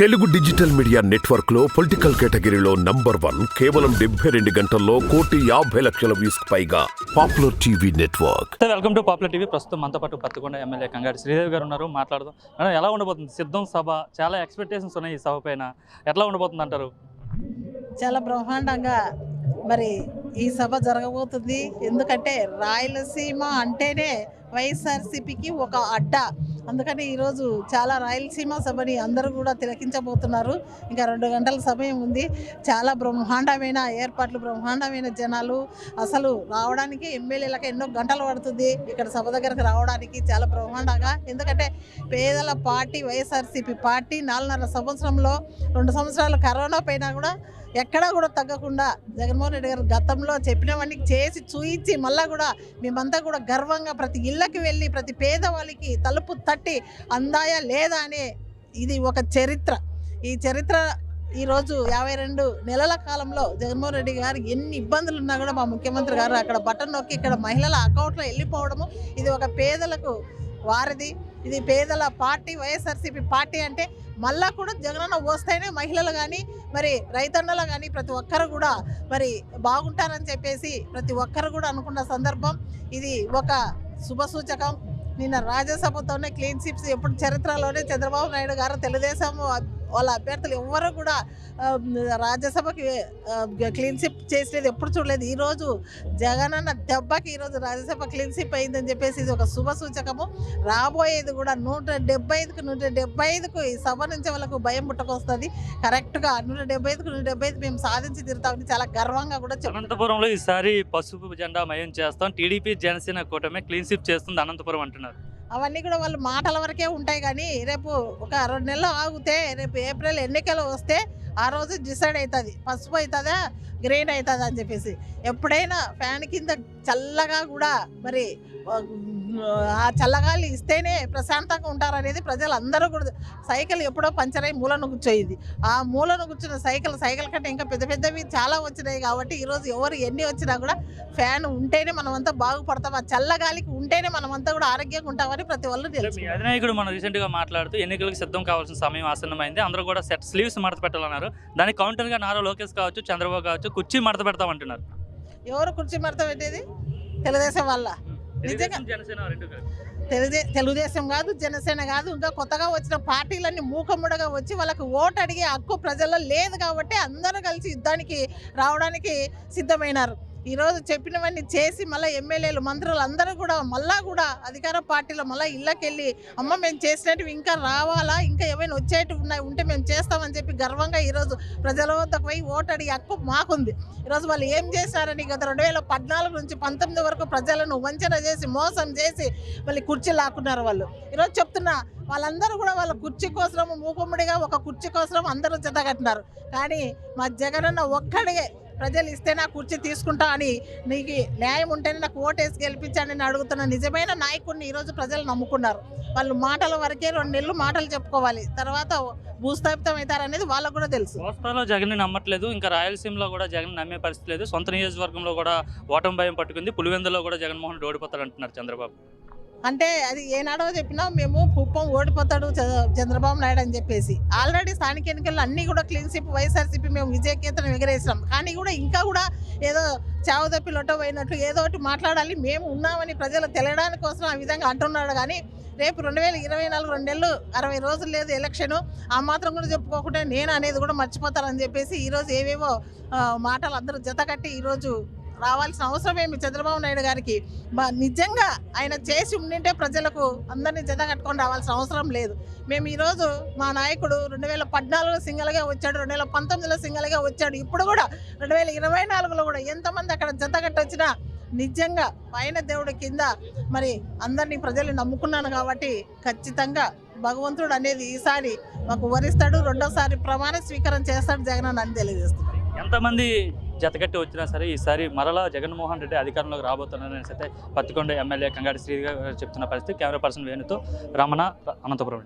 Telugu digital media నెట్వర్క్లో political కేటగిరీలో number one కేవలం డెబ్బై రెండు గంటల్లో కోటి యాభై లక్షల వ్యూస్ పైగా popular TV network. Welcome to popular TV. ప్రస్తుతం మనతో పాటు పత్తికొండ ఎమ్మెల్యే కంగారు శ్రీదేవి గారు ఉన్నారు మాట్లాడదాం. మేడం ఎలా ఉండబోతుంది? సిద్ధం సభ చాలా ఎక్స్పెక్టేషన్స్ ఉన్నాయి ఈ సభ పైన. ఎట్లా ఉండబోతుంది అంటారు? చాలా బ్రహ్మాండంగా మరి ఈ సభ జరగబోతుంది. ఎందుకంటే రాయలసీమ అంటేనే వైఎస్ఆర్సీపీకి ఒక అడ్డ. అందుకని ఈరోజు చాలా రాయలసీమ సభని అందరూ కూడా తిలకించబోతున్నారు. ఇంకా రెండు గంటల సమయం ఉంది. చాలా బ్రహ్మాండమైన ఏర్పాట్లు బ్రహ్మాండమైన జనాలు అసలు రావడానికి ఎమ్మెల్యేలకు ఎన్నో గంటలు పడుతుంది. ఇక్కడ సభ దగ్గరకు రావడానికి చాలా బ్రహ్మాండంగా. ఎందుకంటే పేదల పార్టీ వైఎస్ఆర్సీపీ పార్టీ నాలుగున్నర సంవత్సరంలో రెండు సంవత్సరాలు కరోనా పైన కూడా ఎక్కడా కూడా తగ్గకుండా జగన్మోహన్ రెడ్డి గారు గతంలో చెప్పినవన్నీ చేసి చూయించి మళ్ళీ కూడా మేమంతా కూడా గర్వంగా ప్రతి ఇళ్ళకి వెళ్ళి ప్రతి పేదవాళ్ళకి తలుపు తట్టి అందాయా లేదా అనే ఇది ఒక చరిత్ర. ఈ చరిత్ర ఈరోజు యాభై రెండు నెలల కాలంలో జగన్మోహన్ రెడ్డి గారు ఎన్ని ఇబ్బందులు ఉన్నా కూడా మా ముఖ్యమంత్రి గారు అక్కడ బటన్ నొక్కి ఇక్కడ మహిళల అకౌంట్లో వెళ్ళిపోవడము ఇది ఒక పేదలకు వారిది. ఇది పేదల పార్టీ వైఎస్ఆర్సీపీ పార్టీ అంటే మళ్ళా కూడా జగనన్న వస్తేనే మహిళలు కానీ మరి రైతన్నలు కానీ ప్రతి ఒక్కరు కూడా మరి బాగుంటారని చెప్పేసి ప్రతి ఒక్కరు కూడా అనుకున్న సందర్భం. ఇది ఒక శుభ సూచకం. నిన్న రాజ్యసభతోనే క్లీన్ చిప్స్ ఎప్పుడు చరిత్రలోనే చంద్రబాబు నాయుడు గారు తెలుగుదేశం వాళ్ళ అభ్యర్థులు ఎవ్వరు కూడా రాజ్యసభకి క్లీన్ స్విప్ చేసేది ఎప్పుడు చూడలేదు. ఈరోజు జగనన్న దెబ్బకి ఈరోజు రాజ్యసభ క్లీన్ స్విప్ అయిందని చెప్పేసి ఇది ఒక శుభ సూచకము. రాబోయేది కూడా నూట డెబ్బై ఐదుకు నూట డెబ్బై ఐదుకు ఈ సభ నుంచి వాళ్ళకు భయం పుట్టకొస్తుంది. కరెక్ట్గా నూట డెబ్బై ఐదుకు నూట డెబ్బై ఐదు మేము సాధించి తిరుగుతామని చాలా గర్వంగా కూడా అనంతపురంలో ఈసారి పసుపు జెండా మయం చేస్తాం. టీడీపీ జనసేన కూటమి క్లీన్ స్విప్ చేస్తుంది అనంతపురం అంటున్నారు. అవన్నీ కూడా వాళ్ళు మాటల వరకే ఉంటాయి కానీ రేపు ఒక రెండు నెలలు ఆగితే రేపు ఏప్రిల్ ఎన్నికలు వస్తే ఆ రోజు డిసైడ్ అవుతుంది. పసుపు అవుతుందా గ్రీన్ అవుతుందా అని చెప్పేసి. ఎప్పుడైనా ఫ్యాన్ కింద చల్లగా కూడా మరి ఆ చల్లగాలి ఇస్తేనే ప్రశాంతంగా ఉంటారనేది ప్రజలు అందరూ కూడా సైకిల్ ఎప్పుడో పంచర్ అయి మూలను కూర్చోయింది. ఆ మూలను కూర్చున్న సైకిల్ సైకిల్ కంటే ఇంకా పెద్ద పెద్దవి చాలా వచ్చినాయి కాబట్టి ఈరోజు ఎవరు ఎన్ని వచ్చినా కూడా ఫ్యాన్ ఉంటేనే మనం అంతా బాగుపడతాం. ఆ చల్లగాలికి ఉంటేనే మనం అంతా కూడా ఆరోగ్యంగా ఉంటామని ప్రతి వాళ్ళు తెలుసు అధినాయకుడు మనం రీసెంట్గా మాట్లాడుతూ ఎన్నికలకు సిద్ధం కావాల్సిన సమయం ఆసన్నమైంది. అందరూ కూడా సెట్ స్లీవ్స్ మడత పెట్టాలన్నారు. దానికి కౌంటర్గా నారా లోకేష్ కావచ్చు చంద్రబాబు కావచ్చు కుర్చీ మడత పెడతామంటున్నారు. ఎవరు కుర్చీ మడత పెట్టేది? తెలుగుదేశం వల్ల నిజంగా. తెలుగుదే తెలుగుదేశం కాదు జనసేన కాదు ఇంకా కొత్తగా వచ్చిన పార్టీలన్నీ మూకముడగా వచ్చి వాళ్ళకి ఓటు అడిగే హక్కు ప్రజల్లో లేదు కాబట్టి అందరూ కలిసి యుద్ధానికి రావడానికి సిద్ధమైనారు ఈరోజు చెప్పినవన్నీ చేసి మళ్ళీ ఎమ్మెల్యేలు మంత్రులు అందరూ కూడా మళ్ళా కూడా అధికార పార్టీలో మళ్ళీ ఇళ్ళకెళ్ళి అమ్మ మేము చేసినట్టు ఇంకా రావాలా ఇంకా ఏమైనా వచ్చేటి ఉన్నాయి ఉంటే మేము చేస్తామని చెప్పి గర్వంగా ఈరోజు ప్రజల వద్దకు పోయి ఓటడి హక్కు మాకుంది. ఈరోజు వాళ్ళు ఏం చేశారని గత రెండు వేల పద్నాలుగు నుంచి పంతొమ్మిది వరకు ప్రజలను వంచన చేసి మోసం చేసి మళ్ళీ కుర్చీ లాక్కున్నారు వాళ్ళు. ఈరోజు చెప్తున్నా వాళ్ళందరూ కూడా వాళ్ళ కుర్చీ కోసం మూకుమ్మడిగా ఒక కుర్చీ కోసం అందరూ జత కానీ మా జగనన్న ఒక్కడే ప్రజలు ఇస్తే నా కుర్చీ తీసుకుంటా అని నీకు న్యాయం ఉంటేనే నాకు ఓటేసి గెలిపించండి నేను అడుగుతున్న నిజమైన నాయకుడిని ఈరోజు ప్రజలు నమ్ముకున్నారు. వాళ్ళు మాటల వరకే రెండు నెలలు మాటలు చెప్పుకోవాలి. తర్వాత భూస్థాపితం అవుతారనేది వాళ్ళకు కూడా తెలుసు. కోస్తాలో జగన్ నమ్మట్లేదు. ఇంకా రాయలసీమలో కూడా జగన్ నమ్మే పరిస్థితి లేదు. సొంత నియోజకవర్గంలో కూడా ఓటమి భయం పట్టుకుంది. పులివెందులో కూడా జగన్మోహన్ ఓడిపోతారంటున్నారు అంటున్నారు చంద్రబాబు. అంటే అది ఏనాడో చెప్పినా మేము కుప్పం ఓడిపోతాడు చ- చంద్రబాబు నాయుడు అని చెప్పేసి. ఆల్రెడీ స్థానిక ఎన్నికల్లో అన్నీ కూడా క్లీన్ సిప్ వైఎస్ఆర్సీపీ మేము విజయకేతనం ఎగరేసినాం. కానీ కూడా ఇంకా కూడా ఏదో చావు తప్పి లొట్ట పోయినట్లు ఏదో ఒకటి మాట్లాడాలి మేము ఉన్నామని ప్రజలు తెలియడానికి కోసం ఆ విధంగా అంటున్నాడు. కానీ రేపు రెండు వేల ఇరవై నాలుగు రెండు నెలలు అరవై రోజులు లేదు ఎలక్షను ఆ మాత్రం కూడా చెప్పుకోకుండా నేను అనేది కూడా మర్చిపోతానని చెప్పేసి ఈరోజు ఏవేవో మాటలు అందరూ జత కట్టి ఈరోజు రావాల్సిన అవసరం ఏమి? చంద్రబాబు నాయుడు గారికి. నిజంగా ఆయన చేసి ఉండింటే ప్రజలకు అందరినీ జత కట్టుకొని రావాల్సిన అవసరం లేదు. మేము ఈరోజు మా నాయకుడు రెండు వేల పద్నాలుగులో సింగల్గా వచ్చాడు రెండు వేల పంతొమ్మిదిలో సింగల్గా వచ్చాడు. ఇప్పుడు కూడా రెండు వేల ఇరవై నాలుగులో కూడా ఎంతమంది అక్కడ జత కట్టొచ్చినా నిజంగా పైన దేవుడి కింద మరి అందరినీ ప్రజలు నమ్ముకున్నాను కాబట్టి ఖచ్చితంగా భగవంతుడు అనేది ఈసారి మాకు వరిస్తాడు రెండోసారి ప్రమాణ స్వీకారం చేస్తాడు జగన్ అని తెలియజేస్తున్నాడు ఎంతమంది జతకట్టి వచ్చినా సరే ఈసారి మరలా జగన్మోహన్ రెడ్డి అధికారంలోకి రాబోతున్నారని అయితే పత్తికొండ ఎమ్మెల్యే కంగాడి శ్రీ చెప్తున్న పరిస్థితి. కెమెరా పర్సన్ వేణుతో రమణ అనంతపురం